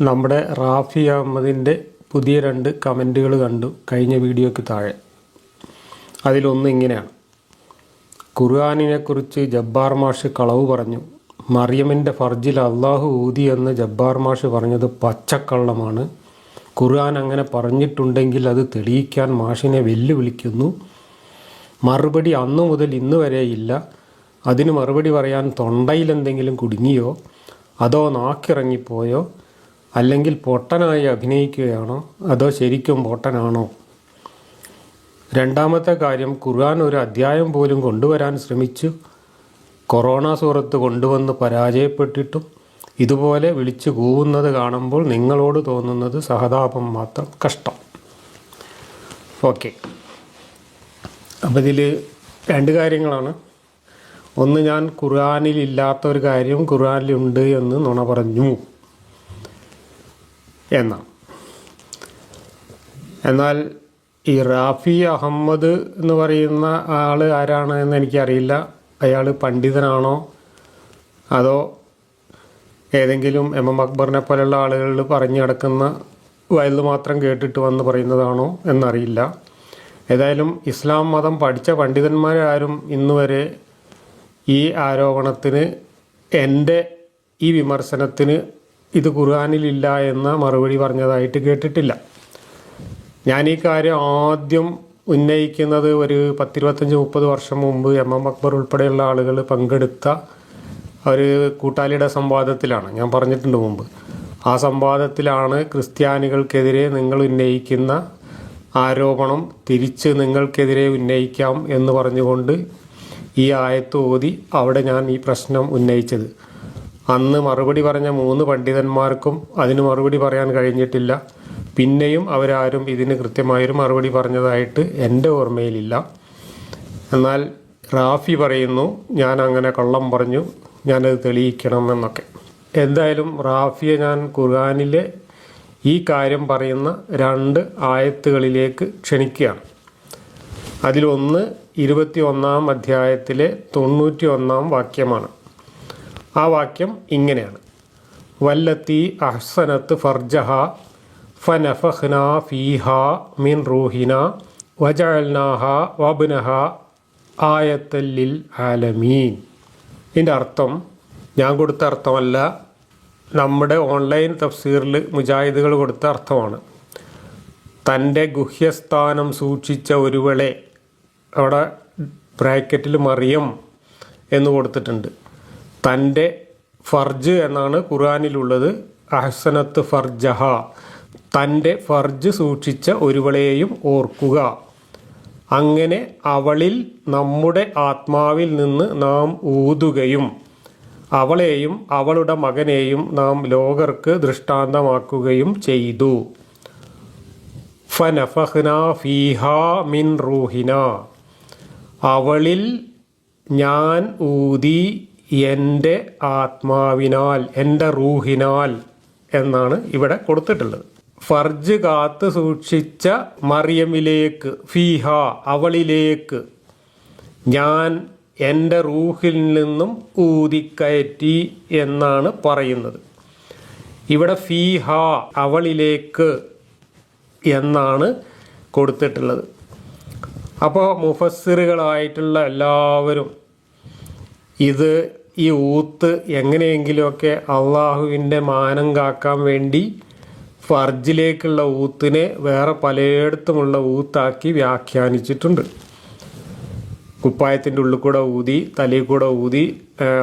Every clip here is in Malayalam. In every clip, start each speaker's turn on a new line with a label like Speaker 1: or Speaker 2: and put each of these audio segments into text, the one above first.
Speaker 1: നമ്മുടെ റാഫി അഹമ്മദിന്റെ പുതിയ രണ്ട് കമന്റുകൾ കണ്ടു കഴിഞ്ഞ വീഡിയോയ്ക്ക് താഴെ. അതിലൊന്ന് ഇങ്ങനെയാണ്. ഖുർആാനിനെക്കുറിച്ച് ജബ്ബാർ മാഷ് കളവ് പറഞ്ഞു. മറിയമിന്റെ ഫർജിൽ അള്ളാഹു ഊതി എന്ന് ജബ്ബാർ മാഷ് പറഞ്ഞത് പച്ചക്കള്ളമാണ്. ഖുർആൻ അങ്ങനെ പറഞ്ഞിട്ടുണ്ടെങ്കിൽ അത് തെളിയിക്കാൻ മാഷിനെ വെല്ലുവിളിക്കുന്നു. മറുപടി അന്നു മുതൽ ഇന്ന് വരെ ഇല്ല. അതിന് മറുപടി പറയാൻ തൊണ്ടയിൽ എന്തെങ്കിലും കുടുങ്ങിയോ? അതോ നാക്കിറങ്ങിപ്പോയോ? അല്ലെങ്കിൽ പൊട്ടനായി അഭിനയിക്കുകയാണോ? അതോ ശരിക്കും പൊട്ടനാണോ? രണ്ടാമത്തെ കാര്യം ഖുർആൻ ഒരു അധ്യായം പോലും കൊണ്ടുവരാൻ ശ്രമിച്ചു. കൊറോണ സൂറത്ത് കൊണ്ടുവന്ന് പരാജയപ്പെട്ടിട്ടും ഇതുപോലെ വിളിച്ചു കൂവുന്നത് കാണുമ്പോൾ നിങ്ങളോട് തോന്നുന്നത് സഹതാപം മാത്രം കഷ്ടം. ഓക്കെ. അപ്പം ഇതിൽ രണ്ട് കാര്യങ്ങളാണ്. ഒന്ന് ഞാൻ ഖുർആാനിലില്ലാത്ത ഒരു കാര്യം ഖുർആാനിലുണ്ട് എന്ന് നുണ പറഞ്ഞു. എന്നാണ് എന്നാൽ ഈ റാഫി അഹമ്മദ് എന്ന് പറയുന്ന ആൾ ആരാണ് എന്ന് എനിക്കറിയില്ല. അയാൾ പണ്ഡിതനാണോ? അതോ ഏതെങ്കിലും എം എം അക്ബറിനെ പോലെയുള്ള ആളുകൾ പറഞ്ഞു കിടക്കുന്ന വയലിൽ മാത്രം കേട്ടിട്ട് വന്ന് പറയുന്നതാണോ എന്നറിയില്ല. ഏതായാലും ഇസ്ലാം മതം പഠിച്ച പണ്ഡിതന്മാരാരും ഇന്നുവരെ ഈ ആരോപണത്തിന് എന്റെ ഈ വിമർശനത്തിന് ഇത് ഖുർആാനിലില്ല എന്ന മറുപടി പറഞ്ഞതായിട്ട് കേട്ടിട്ടില്ല. ഞാൻ ഈ കാര്യം ആദ്യം ഉന്നയിക്കുന്നത് ഒരു പത്തിരുപത്തഞ്ച് മുപ്പത് വർഷം മുമ്പ് എം എം അക്ബർ ഉൾപ്പെടെയുള്ള ആളുകൾ പങ്കെടുത്ത ഒരു കൂട്ടാളിയുടെ സംവാദത്തിലാണ്. ഞാൻ പറഞ്ഞിട്ടുണ്ട് മുമ്പ്. ആ സംവാദത്തിലാണ് ക്രിസ്ത്യാനികൾക്കെതിരെ നിങ്ങൾ ഉന്നയിക്കുന്ന ആരോപണം തിരിച്ച് നിങ്ങൾക്കെതിരെ ഉന്നയിക്കാം എന്ന് പറഞ്ഞുകൊണ്ട് ഈ ആയത്ത് ഓതി അവിടെ ഞാൻ ഈ പ്രശ്നം ഉന്നയിച്ചത്. അന്ന് മറുപടി പറഞ്ഞ മൂന്ന് പണ്ഡിതന്മാർക്കും അതിന് മറുപടി പറയാൻ കഴിഞ്ഞിട്ടില്ല. പിന്നെയും അവരാരും ഇതിന് കൃത്യമായൊരു മറുപടി പറഞ്ഞതായിട്ട് എന്റെ ഓർമ്മയിലില്ല. എന്നാൽ റാഫി പറയുന്നു ഞാൻ അങ്ങനെ കള്ളം പറഞ്ഞു ഞാനത് തെളിയിക്കണം എന്നൊക്കെ. എന്തായാലും റാഫിയെ ഞാൻ ഖുർആാനിലെ ഈ കാര്യം പറയുന്ന രണ്ട് ആയത്തുകളിലേക്ക് ക്ഷണിക്കുകയാണ്. അതിലൊന്ന് ഇരുപത്തി ഒന്നാം അധ്യായത്തിലെ തൊണ്ണൂറ്റി ഒന്നാം വാക്യമാണ്. ആ വാക്യം ഇങ്ങനെയാണ്. വല്ലത്തി അഹ്സനത്ത് ഫർജഹ ഫനഫഹ്ന ഫീഹ മിൻ റൂഹിന വജഅൽനാഹ വബ്നഹ ആയത്തല്ലിൽ ആലമീൻ. ഇതിന്റെ അർത്ഥം ഞാൻ കൊടുത്ത അർത്ഥമല്ല നമ്മുടെ ഓൺലൈൻ തഫ്സീറിൽ മുജാഹിദുകൾ കൊടുത്ത അർത്ഥമാണ്. തന്റെ ഗുഹ്യസ്ഥാനം സൂക്ഷിച്ച ഒരുവളെ അവിടെ ബ്രാക്കറ്റിൽ മറിയം എന്ന് കൊടുത്തിട്ടുണ്ട്. തന്റെ ഫർജ് എന്നാണ് ഖുർആാനിലുള്ളത്. അഹ്സനത്ത് ഫർജഹ. തന്റെ ഫർജ് സൂക്ഷിച്ച ഒരുവളെയും ഓർക്കുക. അങ്ങനെ അവളിൽ നമ്മുടെ ആത്മാവിൽ നിന്ന് നാം ഊതുകയും അവളെയും അവളുടെ മകനെയും നാം ലോകർക്ക് ദൃഷ്ടാന്തമാക്കുകയും ചെയ്തു. മിൻ റൂഹിന. അവളിൽ ഞാൻ ഊതി എന്റെ ആത്മാവിനാൽ എന്റെ റൂഹിനാൽ എന്നാണ് ഇവിടെ കൊടുത്തിട്ടുള്ളത്. ഫർജ് കാത്ത് സൂക്ഷിച്ച മറിയമിലേക്ക് ഫീഹ അവളിലേക്ക് ഞാൻ എന്റെ റൂഹിൽ നിന്നും ഊതിക്കയറ്റി എന്നാണ് പറയുന്നത്. ഇവിടെ ഫീഹ അവളിലേക്ക് എന്നാണ് കൊടുത്തിട്ടുള്ളത്. അപ്പോൾ മുഫസ്സിറുകളായിട്ടുള്ള എല്ലാവരും ഇത് ഈ ഊത്ത് എങ്ങനെയെങ്കിലുമൊക്കെ അള്ളാഹുവിന്റെ മാനം കാക്കാൻ വേണ്ടി ഫർജിലേക്കുള്ള ഊത്തിനെ വേറെ പലയിടത്തുമുള്ള ഊത്താക്കി വ്യാഖ്യാനിച്ചിട്ടുണ്ട്. കുപ്പായത്തിന്റെ ഉള്ളിൽ കൂടെ ഊതി തലയിൽ കൂടെ ഊതി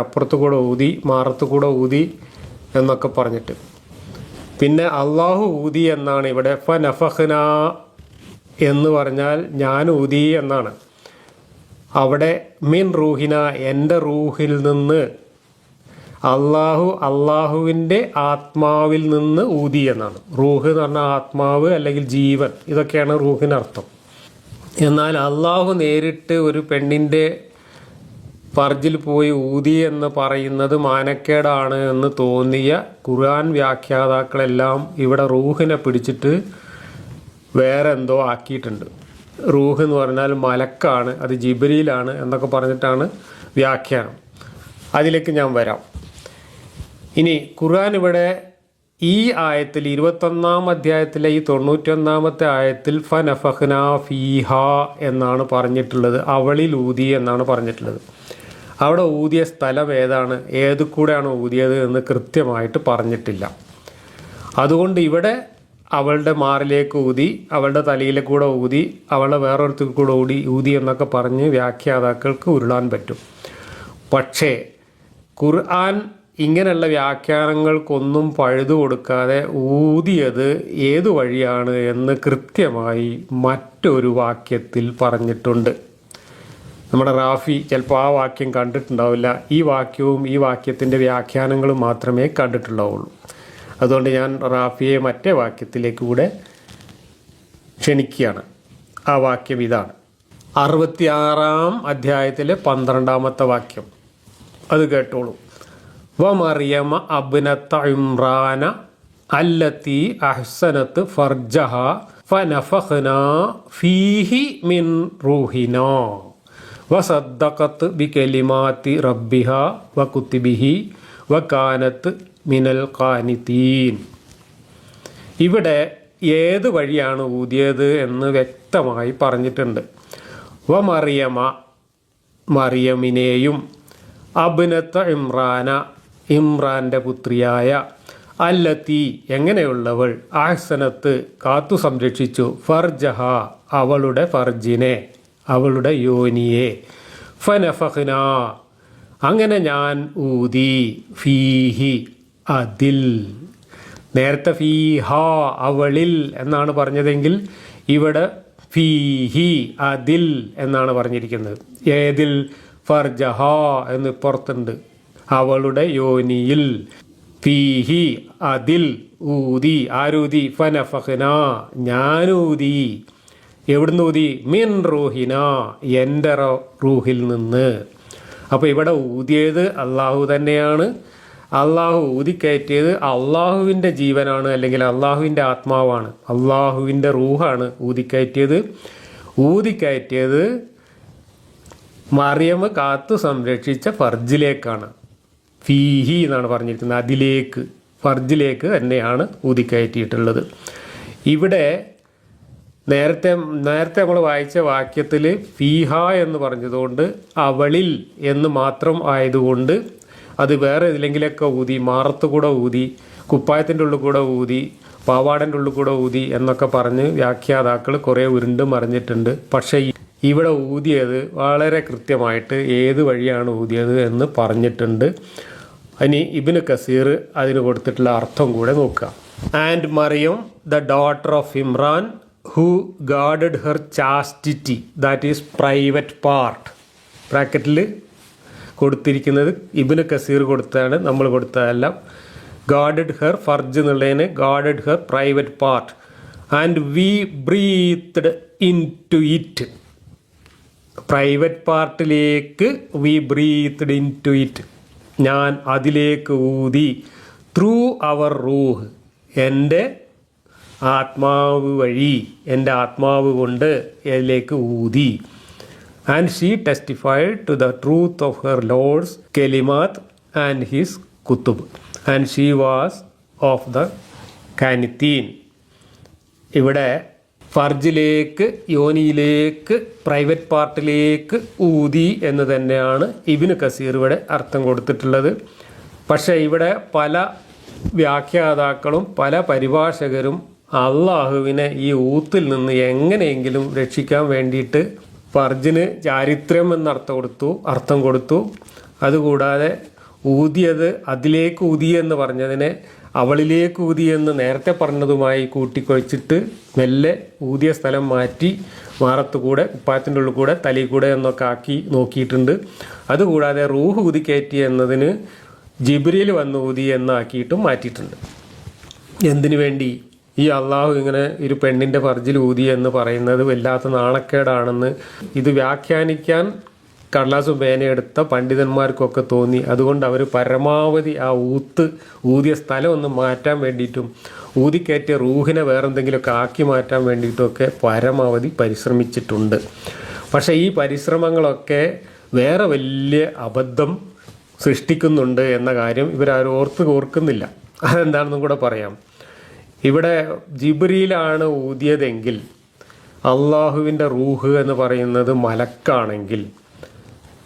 Speaker 1: അപ്പുറത്ത് കൂടെ ഊതി മാറത്ത് കൂടെ ഊതി എന്നൊക്കെ പറഞ്ഞിട്ട്. പിന്നെ അള്ളാഹു ഊതി എന്നാണ് ഇവിടെ ഫ നഫഹ്ന എന്ന് പറഞ്ഞാൽ ഞാൻ ഊതി എന്നാണ്. അവിടെ മിൻ റൂഹിന എന്റെ റൂഹിൽ നിന്ന് അള്ളാഹു അള്ളാഹുവിന്റെ ആത്മാവിൽ നിന്ന് ഊതി എന്നാണ്. റൂഹ് എന്ന് പറഞ്ഞാൽ ആത്മാവ് അല്ലെങ്കിൽ ജീവൻ. ഇതൊക്കെയാണ് റൂഹിനർത്ഥം എന്നാൽ അള്ളാഹു നേരിട്ട് ഒരു പെണ്ണിന്റെ ഫർജിൽ പോയി ഊതി എന്ന് പറയുന്നത് മാനക്കേടാണ് എന്ന് തോന്നിയ ഖുർആൻ വ്യാഖ്യാതാക്കളെല്ലാം ഇവിടെ റൂഹിനെ പിടിച്ചിട്ട് വേറെ എന്തോ ആക്കിയിട്ടുണ്ട്. റൂഹ് എന്ന് പറഞ്ഞാൽ മലക്കാണ് അത് ജിബരിയിലാണ് എന്നൊക്കെ പറഞ്ഞിട്ടാണ് വ്യാഖ്യാനം. അതിലേക്ക് ഞാൻ വരാം. ഇനി ഖുർആൻ ഇവിടെ ഈ ആയത്തിൽ ഇരുപത്തൊന്നാം അധ്യായത്തിലെ ഈ തൊണ്ണൂറ്റൊന്നാമത്തെ ആയത്തിൽ ഫനഫഹ്ന ഫീഹ എന്നാണ് പറഞ്ഞിട്ടുള്ളത്. അവളിൽ ഊതി എന്നാണ് പറഞ്ഞിട്ടുള്ളത്. അവിടെ ഊതിയ സ്ഥലം ഏതാണ്? ഏത് കൂടെയാണ് ഊതിയത് എന്ന് കൃത്യമായിട്ട് പറഞ്ഞിട്ടില്ല. അതുകൊണ്ട് ഇവിടെ അവളുടെ മാറിലേക്ക് ഊതി അവളുടെ തലയിലെ കൂടെ ഊതി അവളെ വേറൊരുത്തിൽ കൂടെ ഊടി ഊതി എന്നൊക്കെ പറഞ്ഞ് വ്യാഖ്യാതാക്കൾക്ക് ഉരുളാൻ പറ്റും. പക്ഷേ ഖുർആൻ ഇങ്ങനെയുള്ള വ്യാഖ്യാനങ്ങൾക്കൊന്നും പഴുതു കൊടുക്കാതെ ഊതിയത് ഏതു വഴിയാണ് എന്ന് കൃത്യമായി മറ്റൊരു വാക്യത്തിൽ പറഞ്ഞിട്ടുണ്ട്. നമ്മുടെ റാഫി ചിലപ്പോൾ ആ വാക്യം കണ്ടിട്ടുണ്ടാവില്ല. ഈ വാക്യവും ഈ വാക്യത്തിന്റെ വ്യാഖ്യാനങ്ങളും മാത്രമേ കണ്ടിട്ടുണ്ടാവുള്ളൂ അതുകൊണ്ട് ഞാൻ റാഫിയെ മറ്റേ വാക്യത്തിലേക്ക് കൂടെ ക്ഷണിക്കുകയാണ്. ആ വാക്യം ഇതാണ്. അറുപത്തിയാറാം അധ്യായത്തിലെ പന്ത്രണ്ടാമത്തെ വാക്യം. അത് കേട്ടോളൂ. വമറിയമ അബ്നത്ത ഇമ്രാന അല്ലത്തി അഹ്സനത്ത് ഫർജഹ ഫനഫഹ്ന ഫീഹി മിൻ റൂഹിന. വസദ്ദഖത്ത് ബികലിമാത്തി റബ്ബിഹ വകുത്തിബിഹി വകാനത്ത് മിനൽ കാനിത്തീൻ ഇവിടെ ഏത് വഴിയാണ് ഊതിയത് എന്ന് വ്യക്തമായി പറഞ്ഞിട്ടുണ്ട്. വ മറിയമ മറിയമിനെയും അബ്നത്ത ഇമ്രാന ഇമ്രാന്റെ പുത്രിയായ അല്ലത്തി എങ്ങനെയുള്ളവൾ ആഹ്സനത്ത് കാത്തു സംരക്ഷിച്ചു. ഫർജഹ അവളുടെ ഫർജിനെ അവളുടെ യോനിയെ. ഫനഫഹ്ന അങ്ങനെ ഞാൻ ഊതി ഫീഹി അതിൽ. നേരത്തെ ഫീ ഫീഹ അവളിൽ എന്നാണ് പറഞ്ഞതെങ്കിൽ ഇവിടെ ഫീ ഹി അതിൽ എന്നാണ് പറഞ്ഞിരിക്കുന്നത്. ഏതിൽ? ഫർജഹ എന്ന് പുറത്തുണ്ട്. അവളുടെ യോനിയിൽ. ഫീഹി അതിൽ ഊതി. ആരൂതി? ഫനഫഹ്ന. ഞാനൂതി. എവിടുന്ന് ഊതി? മിൻ റൂഹിന. എന്റെ റൂഹിൽ നിന്ന്. അപ്പോൾ ഇവിടെ ഊതിയത് അള്ളാഹു തന്നെയാണ്. അള്ളാഹു ഊതിക്കയറ്റിയത് അള്ളാഹുവിന്റെ ജീവനാണ് അല്ലെങ്കിൽ അള്ളാഹുവിന്റെ ആത്മാവാണ്. അള്ളാഹുവിന്റെ റൂഹാണ് ഊതിക്കയറ്റിയത്. ഊതിക്കയറ്റിയത് മറിയമ്മ കാത്തു സംരക്ഷിച്ച ഫർജിലേക്കാണ്. ഫീഹി എന്നാണ് പറഞ്ഞിരിക്കുന്നത്. അതിലേക്ക് ഫർജിലേക്ക് തന്നെയാണ് ഊതിക്കയറ്റിയിട്ടുള്ളത്. ഇവിടെ നേരത്തെ നേരത്തെ നമ്മൾ വായിച്ച വാക്യത്തിൽ ഫീഹ എന്ന് പറഞ്ഞതുകൊണ്ട് അവളിൽ എന്ന് മാത്രം ആയതുകൊണ്ട് അത് വേറെ ഇതിലെങ്കിലൊക്കെ ഊതി മാറത്ത് കൂടെ ഊതി കുപ്പായത്തിന്റെ ഉള്ളിൽ കൂടെ ഊതി പാവാടന്റെ ഉള്ളിൽ കൂടെ ഊതി എന്നൊക്കെ പറഞ്ഞ് വ്യാഖ്യാതാക്കൾ കുറേ ഉരുണ്ട് മറിഞ്ഞിട്ടുണ്ട്. പക്ഷേ ഇവിടെ ഊതിയത് വളരെ കൃത്യമായിട്ട് ഏത് വഴിയാണ് ഊതിയത് എന്ന് പറഞ്ഞിട്ടുണ്ട്. ഇനി ഇബിന് കസീർ അതിന് കൊടുത്തിട്ടുള്ള അർത്ഥം കൂടെ നോക്കുക. And Maryam the daughter of Imran who guarded her chastity that is private part ബ്രാക്കറ്റിൽ കൊടുത്തിരിക്കുന്നത് ഇബിന് കസീർ കൊടുത്താണ് നമ്മൾ കൊടുത്തതെല്ലാം. ഗാർഡഡ് ഹെർ ഫർജ് എന്നുള്ളതിന് guarded her private part and we breathed into it private പാർട്ടിലേക്ക് we breathed in to it ഞാൻ അതിലേക്ക് ഊതി. ത്രൂ അവർ റൂഹ് എന്റെ ആത്മാവ് വഴി എന്റെ ആത്മാവ് കൊണ്ട് അതിലേക്ക് ഊതി. And she testified to the truth of her lords കെലിമാത്ത് and his കുത്തുബ് and she was of the കാനിത്തീൻ ഇവിടെ ഫർജിലേക്ക് യോനിയിലേക്ക് പ്രൈവറ്റ് പാർട്ടിലേക്ക് ഊതി എന്ന് തന്നെയാണ് ഇബിന് കസീർ ഇവിടെ അർത്ഥം കൊടുത്തിട്ടുള്ളത്. പക്ഷേ ഇവിടെ പല വ്യാഖ്യാതാക്കളും പല പരിഭാഷകരും അള്ളാഹുവിനെ ഈ ഊത്തിൽ നിന്ന് എങ്ങനെയെങ്കിലും രക്ഷിക്കാൻ വേണ്ടിയിട്ട് ഫർജിന് ചാരിത്രം എന്ന് അർത്ഥം കൊടുത്തു അർത്ഥം കൊടുത്തു. അതുകൂടാതെ ഊതിയത് അതിലേക്ക് ഊതി എന്ന് പറഞ്ഞതിനെ അവളിലേക്ക് ഊതി എന്ന് നേരത്തെ പറഞ്ഞതുമായി കൂട്ടിക്കൊഴിച്ചിട്ട് മെല്ലെ ഊതിയ സ്ഥലം മാറ്റി മാറത്ത് കൂടെ കുപ്പായത്തിന്റെ ഉള്ളിൽ കൂടെ തലയിൽ കൂടെ എന്നൊക്കെ ആക്കി നോക്കിയിട്ടുണ്ട്. അതുകൂടാതെ റൂഹ് ഊതിക്കയറ്റി കയറ്റി എന്നതിന് ജിബ്രിയിൽ വന്ന് ഊതി എന്നാക്കിയിട്ടും മാറ്റിയിട്ടുണ്ട്. എന്തിനു വേണ്ടി? ഈ അള്ളാഹു ഇങ്ങനെ ഒരു പെണ്ണിന്റെ ഫർജിൽ ഊതി എന്ന് പറയുന്നത് വല്ലാത്ത നാണക്കേടാണെന്ന് ഇത് വ്യാഖ്യാനിക്കാൻ കടലാസു പേനയെടുത്ത പണ്ഡിതന്മാർക്കൊക്കെ തോന്നി. അതുകൊണ്ട് അവർ പരമാവധി ആ ഊത്ത് ഊതിയ സ്ഥലം ഒന്ന് മാറ്റാൻ വേണ്ടിയിട്ടും ഊതിക്കയറ്റിയ റൂഹിനെ വേറെന്തെങ്കിലുമൊക്കെ ആക്കി മാറ്റാൻ വേണ്ടിയിട്ടുമൊക്കെ പരമാവധി പരിശ്രമിച്ചിട്ടുണ്ട്. പക്ഷേ ഈ പരിശ്രമങ്ങളൊക്കെ വേറെ വലിയ അബദ്ധം സൃഷ്ടിക്കുന്നുണ്ട് എന്ന കാര്യം ഇവരാരും ഓർത്ത് ഓർക്കുന്നില്ല. അതെന്താണെന്നും കൂടെ പറയാം. ഇവിടെ ജിബ്രിയിലാണ് ഊതിയതെങ്കിൽ അള്ളാഹുവിന്റെ റൂഹ് എന്ന് പറയുന്നത് മലക്കാണെങ്കിൽ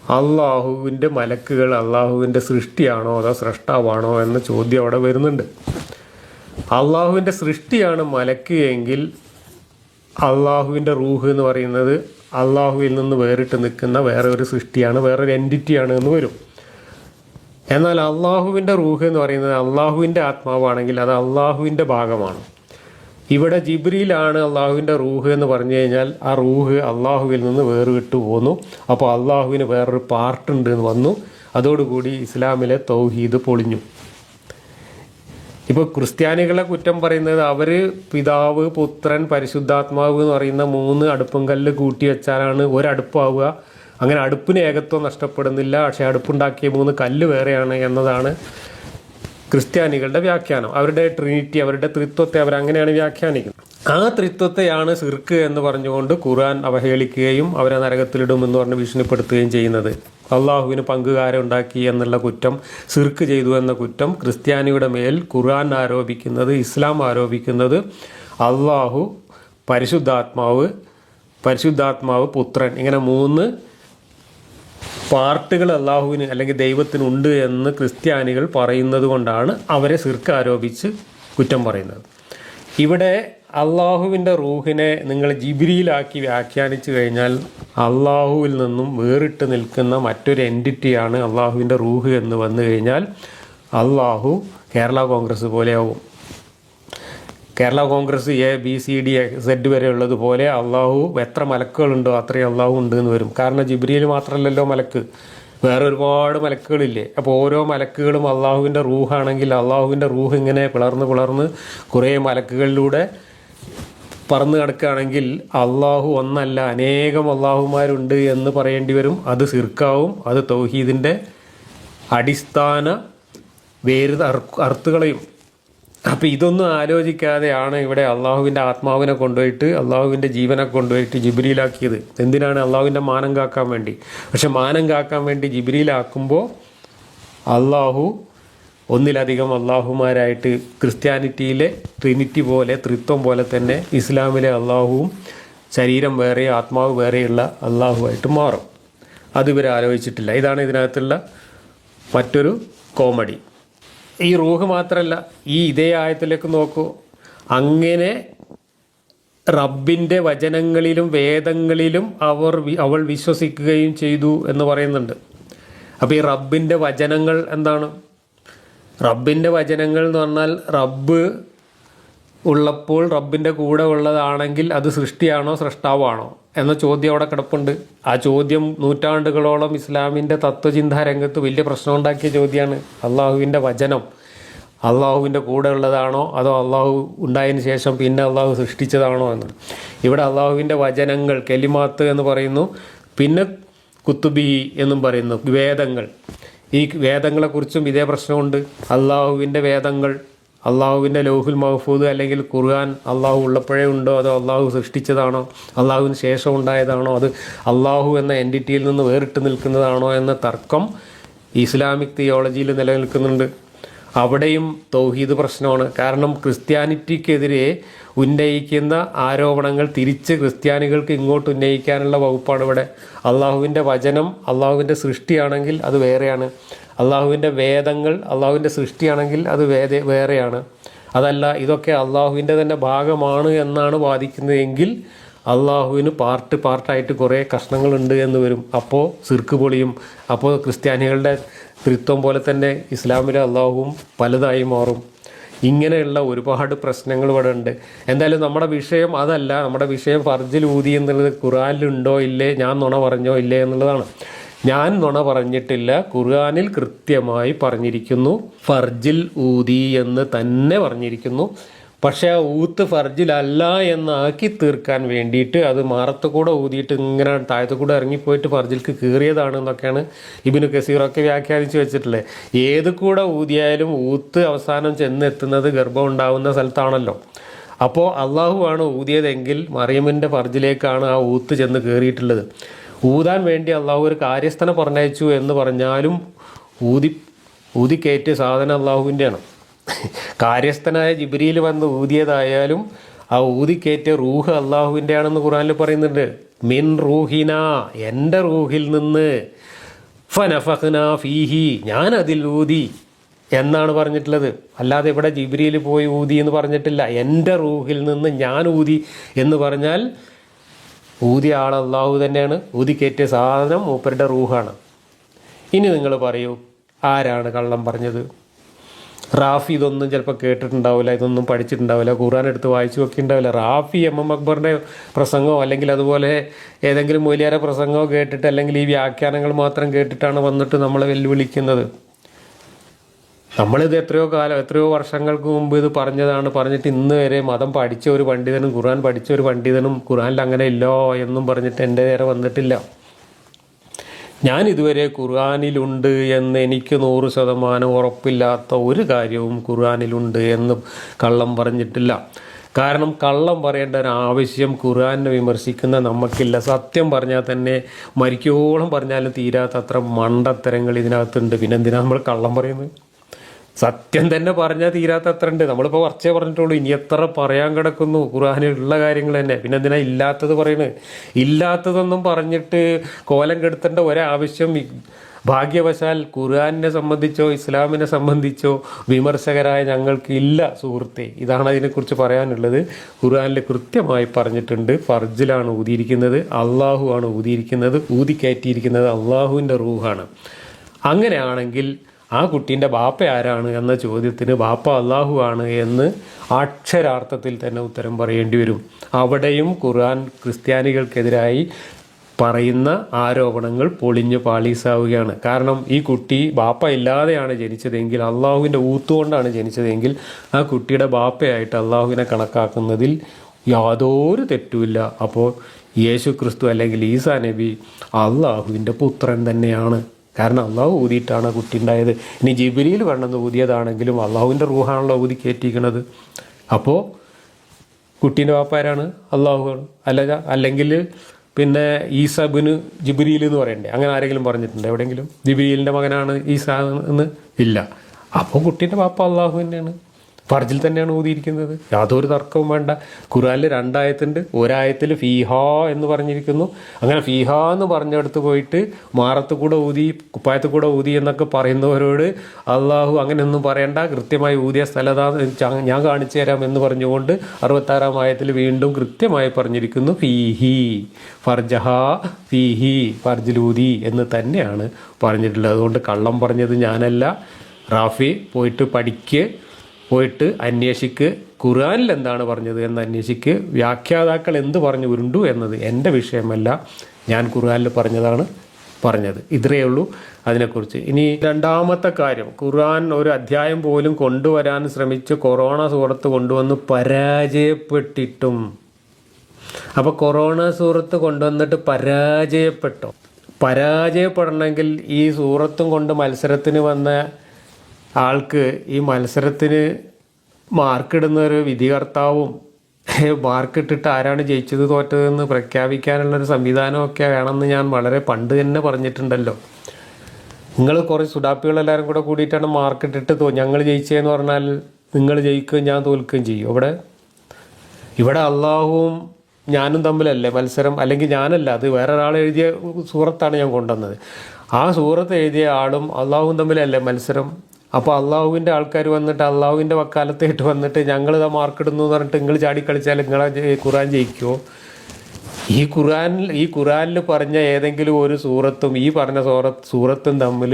Speaker 1: അള്ളാഹുവിന്റെ മലക്കുകൾ അള്ളാഹുവിന്റെ സൃഷ്ടിയാണോ അതോ സൃഷ്ടാവാണോ എന്ന ചോദ്യം അവിടെ വരുന്നുണ്ട്. അള്ളാഹുവിന്റെ സൃഷ്ടിയാണ് മലക്ക് എങ്കിൽ അള്ളാഹുവിന്റെ റൂഹ് എന്ന് പറയുന്നത് അള്ളാഹുവിൽ നിന്ന് വേറിട്ട് നിൽക്കുന്ന വേറെ ഒരു സൃഷ്ടിയാണ് വേറൊരു എന്റിറ്റിയാണ് എന്ന് വരും. എന്നാൽ അള്ളാഹുവിന്റെ റൂഹ് എന്ന് പറയുന്നത് അള്ളാഹുവിന്റെ ആത്മാവാണെങ്കിൽ അത് അള്ളാഹുവിന്റെ ഭാഗമാണ്. ഇവിടെ ജിബ്രിയിലാണ് അള്ളാഹുവിന്റെ റൂഹ് എന്ന് പറഞ്ഞു കഴിഞ്ഞാൽ ആ റൂഹ് അള്ളാഹുവിൽ നിന്ന് വേർവിട്ട് പോന്നു. അപ്പോൾ അള്ളാഹുവിന് വേറൊരു പാർട്ടുണ്ട് എന്ന് വന്നു. അതോടുകൂടി ഇസ്ലാമിലെ തൗഹീദ് പൊളിഞ്ഞു. ഇപ്പോൾ ക്രിസ്ത്യാനികളെ കുറ്റം പറയുന്നത് അവർ പിതാവ് പുത്രൻ പരിശുദ്ധാത്മാവ് എന്ന് പറയുന്ന മൂന്ന് അടുപ്പും കല്ല് കൂട്ടി വെച്ചാലാണ് ഒരടുപ്പാവുക. അങ്ങനെ അടുപ്പിന് ഏകത്വം നഷ്ടപ്പെടുന്നില്ല. പക്ഷേ അടുപ്പുണ്ടാക്കിയ മൂന്ന് കല്ല് വേറെയാണ് എന്നതാണ് ക്രിസ്ത്യാനികളുടെ വ്യാഖ്യാനം. അവരുടെ ട്രിനിറ്റി അവരുടെ ത്രിത്വത്തെ അവരങ്ങനെയാണ് വ്യാഖ്യാനിക്കുന്നത്. ആ ത്രിത്വത്തെയാണ് സിർക്ക് എന്ന് പറഞ്ഞുകൊണ്ട് ഖുർആൻ അവഹേളിക്കുകയും അവരെ നരകത്തിലിടും എന്ന് പറഞ്ഞ് ഭീഷണിപ്പെടുത്തുകയും ചെയ്യുന്നത്. അള്ളാഹുവിന് പങ്കുകാരം ഉണ്ടാക്കി എന്നുള്ള കുറ്റം സിർക്ക് ചെയ്തു എന്ന കുറ്റം ക്രിസ്ത്യാനിയുടെ മേൽ ഖുർആൻ ആരോപിക്കുന്നത് ഇസ്ലാം ആരോപിക്കുന്നത് അള്ളാഹു പരിശുദ്ധാത്മാവ് പരിശുദ്ധാത്മാവ് പുത്രൻ. ഇങ്ങനെ മൂന്ന് പാർട്ടുകൾ അള്ളാഹുവിന് അല്ലെങ്കിൽ ദൈവത്തിനുണ്ട് എന്ന് ക്രിസ്ത്യാനികൾ പറയുന്നത് കൊണ്ടാണ് അവരെ സിർക്ക് ആരോപിച്ച് കുറ്റം പറയുന്നത്. ഇവിടെ അള്ളാഹുവിന്റെ റൂഹിനെ നിങ്ങൾ ജിബിരിയിലാക്കി വ്യാഖ്യാനിച്ചു കഴിഞ്ഞാൽ അള്ളാഹുവിൽ നിന്നും വേറിട്ട് നിൽക്കുന്ന മറ്റൊരു എന്റിറ്റിയാണ് അള്ളാഹുവിന്റെ റൂഹ് എന്ന് വന്നു കഴിഞ്ഞാൽ അള്ളാഹു Kerala Congress പോലെയാവും. Kerala Congress A B C D A Z വരെ ഉള്ളതുപോലെ അള്ളാഹു എത്ര മലക്കുകളുണ്ടോ അത്രയും അള്ളാഹു ഉണ്ട് എന്ന് വരും. കാരണം ജിബ്രിയിൽ മാത്രമല്ലല്ലോ മലക്ക്. വേറെ ഒരുപാട് മലക്കുകളില്ലേ. അപ്പോൾ ഓരോ മലക്കുകളും അള്ളാഹുവിന്റെ റൂഹാണെങ്കിൽ അള്ളാഹുവിന്റെ റൂഹ് ഇങ്ങനെ പിളർന്ന് പിളർന്ന് കുറേ മലക്കുകളിലൂടെ പറന്ന് കിടക്കുകയാണെങ്കിൽ അള്ളാഹു ഒന്നല്ല അനേകം അള്ളാഹുമാരുണ്ട് എന്ന് പറയേണ്ടി വരും. അത് സിർക്കാവും അത് തൗഹീദിന്റെ അടിസ്ഥാന വേര് അറുത്തുകളയും. അപ്പോൾ ഇതൊന്നും ആലോചിക്കാതെയാണ് ഇവിടെ അള്ളാഹുവിന്റെ ആത്മാവിനെ കൊണ്ടുപോയിട്ട് അള്ളാഹുവിന്റെ ജീവനെ കൊണ്ടുപോയിട്ട് ജിബ്രിയിലാക്കിയത് എന്തിനാണ് അള്ളാഹുവിന്റെ മാനം കാക്കാൻ വേണ്ടി? പക്ഷെ മാനം കാക്കാൻ വേണ്ടി ജിബ്രിയിലാക്കുമ്പോൾ അള്ളാഹു ഒന്നിലധികം അള്ളാഹുമാരായിട്ട് ക്രിസ്ത്യാനിറ്റിയിലെ ട്രിനിറ്റി പോലെ ത്രിത്വം പോലെ തന്നെ ഇസ്ലാമിലെ അള്ളാഹുവും ശരീരം വേറെ ആത്മാവ് വേറെയുള്ള അള്ളാഹുവായിട്ട് മാറും. അതുവരെ ആലോചിച്ചിട്ടില്ല. ഇതാണ് ഇതിനകത്തുള്ള മറ്റൊരു കോമഡി. ഈ റൂഹ് മാത്രമല്ല ഈ ഇതേ ആയത്തിലേക്ക് നോക്കൂ. അങ്ങനെ റബ്ബിന്റെ വചനങ്ങളിലും വേദങ്ങളിലും അവർ അവൾ വിശ്വസിക്കുകയും ചെയ്തു എന്ന് പറയുന്നുണ്ട്. അപ്പോൾ ഈ റബ്ബിന്റെ വചനങ്ങൾ എന്താണ്? റബ്ബിന്റെ വചനങ്ങൾ എന്ന് പറഞ്ഞാൽ റബ്ബ് ഉള്ളപ്പോൾ റബ്ബിന്റെ കൂടെ ഉള്ളതാണെങ്കിൽ അത് സൃഷ്ടിയാണോ സൃഷ്ടാവാണോ എന്ന ചോദ്യം അവിടെ കിടപ്പുണ്ട്. ആ ചോദ്യം നൂറ്റാണ്ടുകളോളം ഇസ്ലാമിന്റെ തത്വചിന്താ രംഗത്ത് വലിയ പ്രശ്നം ഉണ്ടാക്കിയ ചോദ്യമാണ്. അള്ളാഹുവിന്റെ വചനം അള്ളാഹുവിന്റെ കൂടെ ഉള്ളതാണോ അതോ അള്ളാഹു ഉണ്ടായതിന് ശേഷം പിന്നെ അള്ളാഹു സൃഷ്ടിച്ചതാണോ എന്ന് ഇവിടെ അള്ളാഹുവിന്റെ വചനങ്ങൾ കെലിമാത്ത് എന്ന് പറയുന്നു പിന്നെ കുത്തുബി എന്നും പറയുന്നു വേദങ്ങൾ. ഈ വേദങ്ങളെക്കുറിച്ചും ഇതേ പ്രശ്നമുണ്ട്. അള്ളാഹുവിന്റെ വേദങ്ങൾ അള്ളാഹുവിന്റെ ലോഹുൽ മഹഫൂദ് അല്ലെങ്കിൽ ഖുർആൻ അള്ളാഹു ഉള്ളപ്പോഴേ ഉണ്ടോ? അതോ അള്ളാഹു സൃഷ്ടിച്ചതാണോ? അള്ളാഹുവിന് ശേഷം ഉണ്ടായതാണോ? അത് അള്ളാഹു എന്ന എന്റിറ്റിയിൽ നിന്ന് വേറിട്ട് നിൽക്കുന്നതാണോ എന്ന തർക്കം ഇസ്ലാമിക് തിയോളജിയിൽ നിലനിൽക്കുന്നുണ്ട്. അവിടെയും തൗഹീദ് പ്രശ്നമാണ്. കാരണം ക്രിസ്ത്യാനിറ്റിക്കെതിരെ ഉന്നയിക്കുന്ന ആരോപണങ്ങൾ തിരിച്ച് ക്രിസ്ത്യാനികൾക്ക് ഇങ്ങോട്ട് ഉന്നയിക്കാനുള്ള വകുപ്പാണ് ഇവിടെ. അള്ളാഹുവിന്റെ വചനം അള്ളാഹുവിന്റെ സൃഷ്ടിയാണെങ്കിൽ അത് വേറെയാണ്. അള്ളാഹുവിന്റെ വേദങ്ങൾ അള്ളാഹുവിന്റെ സൃഷ്ടിയാണെങ്കിൽ അത് വേദ വേറെയാണ്. അതല്ല ഇതൊക്കെ അള്ളാഹുവിന്റെ തന്നെ ഭാഗമാണ് എന്നാണ് വാദിക്കുന്നതെങ്കിൽ അള്ളാഹുവിന് പാർട്ട് പാർട്ടായിട്ട് കുറേ കഷ്ണങ്ങളുണ്ട് എന്ന് വരും. അപ്പോൾ സിർക്ക് പൊളിയും. അപ്പോൾ ക്രിസ്ത്യാനികളുടെ തൃത്വം പോലെ തന്നെ ഇസ്ലാമിലെ അള്ളാഹുവും പലതായി മാറും. ഇങ്ങനെയുള്ള ഒരുപാട് പ്രശ്നങ്ങൾ ഇവിടെ ഉണ്ട്. എന്തായാലും നമ്മുടെ വിഷയം അതല്ല. നമ്മുടെ വിഷയം ഫർജിൽ ഊതി എന്നുള്ളത് ഖുറാനിലുണ്ടോ ഇല്ലേ? ഞാൻ നുണ പറഞ്ഞോ ഇല്ലേ എന്നുള്ളതാണ്. ഞാൻ നുണ പറഞ്ഞിട്ടില്ല. ഖുർആാനിൽ കൃത്യമായി പറഞ്ഞിരിക്കുന്നു. ഫർജിൽ ഊതി എന്ന് തന്നെ പറഞ്ഞിരിക്കുന്നു. പക്ഷേ ആ ഊത്ത് ഫർജിലല്ല എന്നാക്കി തീർക്കാൻ വേണ്ടിയിട്ട് അത് മാറത്ത് കൂടെ ഊതിയിട്ട് ഇങ്ങനെ താഴത്ത് കൂടെ ഇറങ്ങിപ്പോയിട്ട് ഫർജിൽക്ക് കീറിയതാണ് എന്നൊക്കെയാണ് ഇബിന് കസീറൊക്കെ വ്യാഖ്യാനിച്ച് വെച്ചിട്ടുള്ളത്. ഏത് കൂടെ ഊതിയായാലും ഊത്ത് അവസാനം ചെന്നെത്തുന്നത് ഗർഭം ഉണ്ടാവുന്ന സ്ഥലത്താണല്ലോ. അപ്പോൾ അള്ളാഹുവാണ് ഊതിയതെങ്കിൽ മറിയമിന്റെ ഫർജിലേക്കാണ് ആ ഊത്ത് ചെന്ന് കയറിയിട്ടുള്ളത് ഊതാൻ വേണ്ടി അള്ളാഹു ഒരു കാര്യസ്ഥന പറഞ്ഞയച്ചു എന്ന് പറഞ്ഞാലും ഊതി ഊതിക്കയറ്റിയ സാധനം അള്ളാഹുവിന്റെയാണ് കാര്യസ്ഥനായ ജിബ്രിയിൽ വന്ന് ഊതിയതായാലും ആ ഊതിക്കേറ്റ റൂഹ് അള്ളാഹുവിന്റെ ആണെന്ന് ഖുറാനിൽ പറയുന്നുണ്ട്. മിൻ റൂഹിന എന്റെ റൂഹിൽ നിന്ന് ഫനഫഹ്ന ഫീഹി ഞാൻ അതിൽ ഊതി എന്നാണ് പറഞ്ഞിട്ടുള്ളത്. അല്ലാതെ ഇവിടെ ജിബ്രിയിൽ പോയി ഊതി എന്ന് പറഞ്ഞിട്ടില്ല. എന്റെ റൂഹിൽ നിന്ന് ഞാൻ ഊതി എന്ന് പറഞ്ഞാൽ ഊതിയ ആൾ അള്ളാഹു തന്നെയാണ്. ഊതിക്കേറ്റിയ സാധനം മൂപ്പരുടെ റൂഹാണ്. ഇനി നിങ്ങൾ പറയൂ ആരാണ് കള്ളം പറഞ്ഞത്? റാഫി ഇതൊന്നും ചിലപ്പോൾ കേട്ടിട്ടുണ്ടാവില്ല ഇതൊന്നും പഠിച്ചിട്ടുണ്ടാവില്ല ഖുർആൻ എടുത്ത് വായിച്ചു നോക്കിയിട്ടുണ്ടാവില്ല റാഫി എം എം അക്ബറിന്റെ പ്രസംഗമോ അല്ലെങ്കിൽ അതുപോലെ ഏതെങ്കിലും മൂലിയാരെ പ്രസംഗമോ കേട്ടിട്ട് അല്ലെങ്കിൽ ഈ വ്യാഖ്യാനങ്ങൾ മാത്രം കേട്ടിട്ടാണ് വന്നിട്ട് നമ്മളെ വെല്ലുവിളിക്കുന്നത്. നമ്മളിത് എത്രയോ കാലം എത്രയോ വർഷങ്ങൾക്ക് മുമ്പ് ഇത് പറഞ്ഞതാണ്. പറഞ്ഞിട്ട് ഇന്ന് വരെ മതം പഠിച്ച ഒരു പണ്ഡിതനും ഖുർആൻ പഠിച്ച ഒരു പണ്ഡിതനും ഖുർആനിൽ അങ്ങനെ ഇല്ലോ എന്നും പറഞ്ഞിട്ട് എന്റെ നേരെ വന്നിട്ടില്ല. ഞാൻ ഇതുവരെ ഖുർആാനിലുണ്ട് എന്ന് എനിക്ക് നൂറ് ശതമാനം ഉറപ്പില്ലാത്ത ഒരു കാര്യവും ഖുർആാനിലുണ്ട് എന്ന് കള്ളം പറഞ്ഞിട്ടില്ല. കാരണം കള്ളം പറയേണ്ട ഒരു ആവശ്യം ഖുർആാനെ വിമർശിക്കുന്ന നമുക്കില്ല സത്യം പറഞ്ഞാൽ തന്നെ മരിക്കോളം പറഞ്ഞാലും തീരാത്തത്ര മണ്ടത്തരങ്ങൾ ഇതിനകത്തുണ്ട്. പിന്നെ എന്തിനാ നമ്മൾ കള്ളം പറയുന്നത്? സത്യം തന്നെ പറഞ്ഞാൽ തീരാത്ത അത്ര ഉണ്ട് നമ്മളിപ്പോൾ കുറച്ചേ പറഞ്ഞിട്ടുള്ളൂ. ഇനി എത്ര പറയാൻ കിടക്കുന്നു? ഖുർആാനിലുള്ള കാര്യങ്ങൾ തന്നെ. പിന്നെ എന്തിനാ ഇല്ലാത്തത് പറയണ്? ഇല്ലാത്തതൊന്നും പറഞ്ഞിട്ട് കോലം കെടുത്തേണ്ട ഒരാവശ്യം ഭാഗ്യവശാൽ ഖുർആാനിനെ സംബന്ധിച്ചോ ഇസ്ലാമിനെ സംബന്ധിച്ചോ വിമർശകരായ ഞങ്ങൾക്ക് ഇല്ല സുഹൃത്തെ. ഇതാണ് അതിനെക്കുറിച്ച് പറയാനുള്ളത്. ഖുർആാനിൽ കൃത്യമായി പറഞ്ഞിട്ടുണ്ട്. ഫർജിലാണ് ഊതിയിരിക്കുന്നത്. അള്ളാഹു ആണ് ഊതിയിരിക്കുന്നത്. ഊതിക്കയറ്റിയിരിക്കുന്നത് അള്ളാഹുവിന്റെ റൂഹാണ്. അങ്ങനെയാണെങ്കിൽ ആ കുട്ടീന്റെ ബാപ്പ ആരാണ് എന്ന ചോദ്യത്തിന് ബാപ്പ അള്ളാഹു ആണ് എന്ന് അക്ഷരാർത്ഥത്തിൽ തന്നെ ഉത്തരം പറയേണ്ടി വരും. അവിടെയും ഖുർആൻ ക്രിസ്ത്യാനികൾക്കെതിരായി പറയുന്ന ആരോപണങ്ങൾ പൊളിഞ്ഞു പാളീസാവുകയാണ്. കാരണം ഈ കുട്ടി ബാപ്പ ഇല്ലാതെയാണ് ജനിച്ചതെങ്കിൽ അള്ളാഹുവിന്റെ ഊത്തുകൊണ്ടാണ് ജനിച്ചതെങ്കിൽ ആ കുട്ടിയുടെ ബാപ്പയായിട്ട് അള്ളാഹുവിനെ കണക്കാക്കുന്നതിൽ യാതൊരു തെറ്റുമില്ല. അപ്പോൾ യേശു ക്രിസ്തു അല്ലെങ്കിൽ ഈസാ നബി അള്ളാഹുവിന്റെ പുത്രൻ തന്നെയാണ്. കാരണം അള്ളാഹു ഊതിയിട്ടാണ് കുട്ടി ഉണ്ടായത് ഇനി ജിബിലിയിൽ വേണമെന്ന് ഊതിയതാണെങ്കിലും അള്ളാഹുവിന്റെ റൂഹാണല്ലോ ഊതി കയറ്റിയിരിക്കുന്നത് അപ്പോൾ കുട്ടീന്റെ വാപ്പാരാണ്? അള്ളാഹുവാണ്. അല്ല അല്ലെങ്കിൽ പിന്നെ ഈസബിന് ജിബിരിയിൽ എന്ന് പറയണ്ടേ? അങ്ങനെ ആരെങ്കിലും പറഞ്ഞിട്ടുണ്ട് എവിടെയെങ്കിലും? ജിബിരിയിലിന്റെ മകനാണ് ഈസ എന്ന്? ഇല്ല. അപ്പോൾ കുട്ടീന്റെ വാപ്പ അള്ളാഹു തന്നെയാണ്. ഫർജിൽ തന്നെയാണ് ഊതിയിരിക്കുന്നത്. യാതൊരു തർക്കവും വേണ്ട. ഖുറാനിൽ രണ്ടായത്തുണ്ട് ഒരായത്തിൽ ഫീഹ എന്ന് പറഞ്ഞിരിക്കുന്നു. അങ്ങനെ ഫീഹ എന്ന് പറഞ്ഞെടുത്ത് പോയിട്ട് മാറത്ത് കൂടെ ഊതി കുപ്പായത്ത് കൂടെ ഊതി എന്നൊക്കെ പറയുന്നവരോട് അള്ളാഹു അങ്ങനെയൊന്നും പറയണ്ട. കൃത്യമായി ഊതിയ സ്ഥലതാ ഞാൻ കാണിച്ചു തരാം എന്ന് പറഞ്ഞുകൊണ്ട് അറുപത്താറാം ആയത്തിൽ വീണ്ടും കൃത്യമായി പറഞ്ഞിരിക്കുന്നു. ഫീഹി ഫർജഹ ഫീഹി ഫർജിലൂതി എന്ന് തന്നെയാണ് പറഞ്ഞിട്ടുള്ളത്. അതുകൊണ്ട് കള്ളം പറഞ്ഞത് ഞാനല്ല. റാഫി പോയിട്ട് പഠിക്ക്. പോയിട്ട് അന്വേഷിക്ക്. ഖുർആനിൽ എന്താണ് പറഞ്ഞത് എന്ന് അന്വേഷിക്ക്. വ്യാഖ്യാതാക്കൾ എന്ത് പറഞ്ഞു ഉരുണ്ടു എന്നത് എന്റെ വിഷയമല്ല. ഞാൻ ഖുർആനിൽ പറഞ്ഞതാണ് പറഞ്ഞത്. ഇത്രയേ ഉള്ളൂ അതിനെക്കുറിച്ച്. ഇനി രണ്ടാമത്തെ കാര്യം. ഖുർആൻ ഒരു അധ്യായം പോലും കൊണ്ടുവരാൻ ശ്രമിച്ച് കൊറോണ സൂറത്ത് കൊണ്ടുവന്ന് പരാജയപ്പെട്ടിട്ടും. അപ്പോൾ കൊറോണ സൂറത്ത് കൊണ്ടുവന്നിട്ട് പരാജയപ്പെട്ടോ? പരാജയപ്പെടണമെങ്കിൽ ഈ സൂറത്തും കൊണ്ട് മത്സരത്തിന് വന്ന ആൾക്ക് ഈ മത്സരത്തിന് മാർക്കിടുന്ന ഒരു വിധികർത്താവും മാർക്കിട്ടിട്ട് ആരാണ് ജയിച്ചത് തോറ്റതെന്ന് പ്രഖ്യാപിക്കാനുള്ളൊരു സംവിധാനമൊക്കെ വേണമെന്ന് ഞാൻ വളരെ പണ്ട് തന്നെ പറഞ്ഞിട്ടുണ്ടല്ലോ. നിങ്ങൾ കുറേ സുഡാപ്പികളെല്ലാവരും കൂടെ കൂടിയിട്ടാണ് മാർക്കിട്ടിട്ട് തോ ഞങ്ങൾ ജയിച്ചതെന്ന് പറഞ്ഞാൽ നിങ്ങൾ ജയിക്കുകയും ഞാൻ തോൽക്കുകയും ചെയ്യും. ഇവിടെ ഇവിടെ അള്ളാഹുവും ഞാനും തമ്മിലല്ലേ മത്സരം? അല്ലെങ്കിൽ ഞാനല്ല അത് വേറെ ഒരാൾ എഴുതിയ സൂറത്താണ് ഞാൻ കൊണ്ടുവന്നത്. ആ സൂറത്ത് എഴുതിയ ആളും അള്ളാഹുവും തമ്മിലല്ലേ മത്സരം? അപ്പോൾ അള്ളാഹുവിന്റെ ആൾക്കാർ വന്നിട്ട് അള്ളാഹുവിന്റെ വക്കാലത്തായിട്ട് വന്നിട്ട് ഞങ്ങൾ ഇതാ മാർക്കിടുന്നു എന്ന് പറഞ്ഞിട്ട് നിങ്ങൾ ചാടി കളിച്ചാൽ നിങ്ങളെ ഖുറാൻ ജയിക്കുമോ ഈ ഖുറാനിൽ ഈ ഖുറാനിൽ പറഞ്ഞ ഏതെങ്കിലും ഒരു സൂറത്തും ഈ പറഞ്ഞ സൂറ സൂറത്തും തമ്മിൽ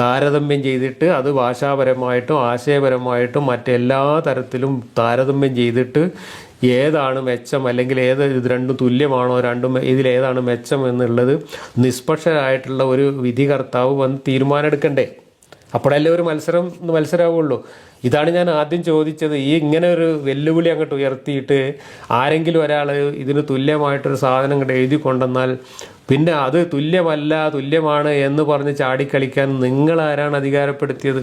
Speaker 1: താരതമ്യം ചെയ്തിട്ട് അത് ഭാഷാപരമായിട്ടും ആശയപരമായിട്ടും മറ്റെല്ലാ തരത്തിലും താരതമ്യം ചെയ്തിട്ട് ഏതാണ് മെച്ചം അല്ലെങ്കിൽ ഏത് ഇത് രണ്ടും തുല്യമാണോ രണ്ടും ഇതിലേതാണ് മെച്ചം എന്നുള്ളത് നിഷ്പക്ഷരായിട്ടുള്ള ഒരു വിധികർത്താവ് വന്ന് തീരുമാനം എടുക്കണ്ടേ അപ്പോഴല്ലേ ഒരു മത്സരം മത്സരമാവുള്ളൂ ഇതാണ് ഞാൻ ആദ്യം ചോദിച്ചത്. ഈ ഇങ്ങനെ ഒരു വെല്ലുവിളി അങ്ങോട്ട് ഉയർത്തിയിട്ട് ആരെങ്കിലും ഒരാൾ ഇതിന് തുല്യമായിട്ടൊരു സാധനം അങ്ങോട്ട് എഴുതി കൊണ്ടുവന്നാൽ പിന്നെ അത് തുല്യമല്ല തുല്യമാണ് എന്ന് പറഞ്ഞ് ചാടിക്കളിക്കാൻ നിങ്ങൾ ആരാണ് അധികാരപ്പെടുത്തിയത്?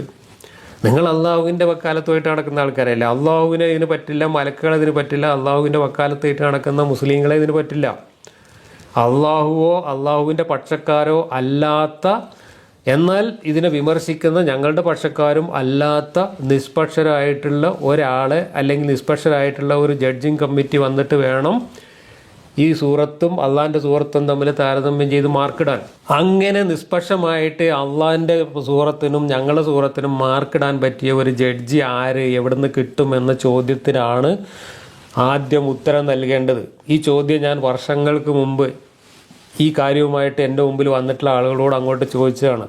Speaker 1: നിങ്ങൾ അള്ളാഹുവിന്റെ വക്കാലത്തുമായിട്ട് നടക്കുന്ന ആൾക്കാരല്ലേ. അള്ളാഹുവിനെ ഇതിന് പറ്റില്ല മലക്കുകളെ ഇതിന് പറ്റില്ല അള്ളാഹുവിന്റെ വക്കാലത്തായിട്ട് നടക്കുന്ന മുസ്ലിങ്ങളെ ഇതിന് പറ്റില്ല. അള്ളാഹുവോ അള്ളാഹുവിന്റെ പക്ഷക്കാരോ അല്ലാത്ത എന്നാൽ ഇതിനെ വിമർശിക്കുന്ന ഞങ്ങളുടെ പക്ഷക്കാരും അല്ലാത്ത നിഷ്പക്ഷരായിട്ടുള്ള ഒരാളെ അല്ലെങ്കിൽ നിഷ്പക്ഷരായിട്ടുള്ള ഒരു ജഡ്ജിങ് കമ്മിറ്റി വന്നിട്ട് വേണം ഈ സൂറത്തും അള്ളാഹിന്റെ സൂറത്തും തമ്മിൽ താരതമ്യം ചെയ്ത് മാർക്കിടാൻ. അങ്ങനെ നിഷ്പക്ഷമായിട്ട് അള്ളാഹിന്റെ സൂറത്തിനും ഞങ്ങളുടെ സൂറത്തിനും മാർക്കിടാൻ പറ്റിയ ഒരു ജഡ്ജി ആര് എവിടുന്ന് കിട്ടും എന്ന ചോദ്യത്തിനാണ് ആദ്യം ഉത്തരം നൽകേണ്ടത്. ഈ ചോദ്യം ഞാൻ വർഷങ്ങൾക്ക് മുമ്പ് ഈ കാര്യവുമായിട്ട് എന്റെ മുമ്പിൽ വന്നിട്ടുള്ള ആളുകളോട് അങ്ങോട്ട് ചോദിച്ചതാണ്.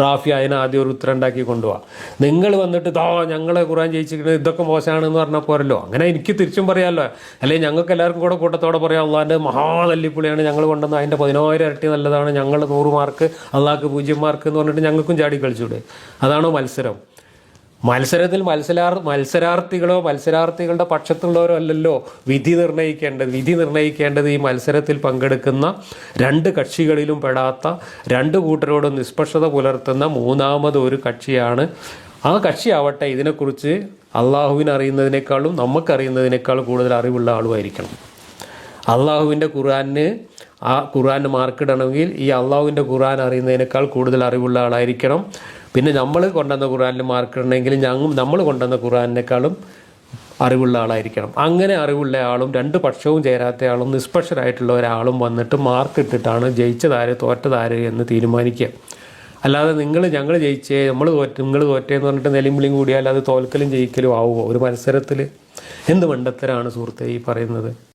Speaker 1: റാഫി അതിന് ആദ്യം ഒരു ഉത്തരം ഉണ്ടാക്കി കൊണ്ടുപോവാം. നിങ്ങൾ വന്നിട്ട് ദാ ഞങ്ങളെ ഖുറാൻ ജയിച്ചിരിക്കുന്നത് ഇതൊക്കെ മോശമാണെന്ന് പറഞ്ഞാൽ പോരല്ലോ. അങ്ങനെ എനിക്ക് തിരിച്ചും പറയാമല്ലോ അല്ലെങ്കിൽ ഞങ്ങൾക്ക് എല്ലാവർക്കും കൂടെ കൂട്ടത്തോടെ പറയാം അള്ളാന്റെ മഹാതല്ലിപ്പുളിയാണ് ഞങ്ങൾ കൊണ്ടുവന്ന അതിന്റെ പതിനായിരം ഇരട്ടി നല്ലതാണ്. ഞങ്ങൾ നൂറ് മാർക്ക് അള്ളാഹ്ക്ക് പൂജ്യം മാർക്ക് എന്ന് പറഞ്ഞിട്ട് ഞങ്ങൾക്കും ചാടി കളിച്ചൂടെ അതാണോ മത്സരം? മത്സരത്തിൽ മത്സരാർ മത്സരാർത്ഥികളോ മത്സരാർത്ഥികളുടെ പക്ഷത്തുള്ളവരോ അല്ലല്ലോ വിധി നിർണയിക്കേണ്ടത് വിധി നിർണയിക്കേണ്ടത് ഈ മത്സരത്തിൽ പങ്കെടുക്കുന്ന രണ്ട് കക്ഷികളിലും പെടാത്ത രണ്ട് കൂട്ടരോട് നിഷ്പക്ഷത പുലർത്തുന്ന മൂന്നാമത് ഒരു കക്ഷിയാണ്. ആ കക്ഷിയാവട്ടെ ഇതിനെക്കുറിച്ച് അള്ളാഹുവിന് അറിയുന്നതിനേക്കാളും നമുക്കറിയുന്നതിനേക്കാളും കൂടുതൽ അറിവുള്ള ആളുമായിരിക്കണം. അള്ളാഹുവിന്റെ ഖുർആാനിന് ആ ഖുറാന് മാർക്കിടണമെങ്കിൽ ഈ അള്ളാഹുവിന്റെ ഖുർആൻ അറിയുന്നതിനേക്കാൾ കൂടുതൽ അറിവുള്ള ആളായിരിക്കണം. പിന്നെ നമ്മൾ കൊണ്ടുവന്ന ഖുറാനിൽ ഉണ്ടെങ്കിൽ ഞങ്ങൾ നമ്മൾ കൊണ്ടുവന്ന ഖുറാനിനേക്കാളും അറിവുള്ള ആളായിരിക്കണം. അങ്ങനെ അറിവുള്ള ആളും രണ്ട് പക്ഷവും ചേരാത്ത ആളും നിഷ്പക്ഷരായിട്ടുള്ള ഒരാളും വന്നിട്ട് മാർക്ക് ഇട്ടിട്ടാണ് ജയിച്ചതാര് തോറ്റതാര് എന്ന് തീരുമാനിക്കുക. അല്ലാതെ നിങ്ങൾ ഞങ്ങൾ ജയിച്ചേ നമ്മൾ തോറ്റ നിങ്ങൾ തോറ്റേ എന്ന് പറഞ്ഞിട്ട് നെലിമ്പിളിയും കൂടിയാൽ അത് തോൽക്കലും ജയിക്കലും ആവുമോ? ഒരു മത്സരത്തിൽ എന്ത് മണ്ടത്തരാണ് സുഹൃത്തെ ഈ പറയുന്നത്?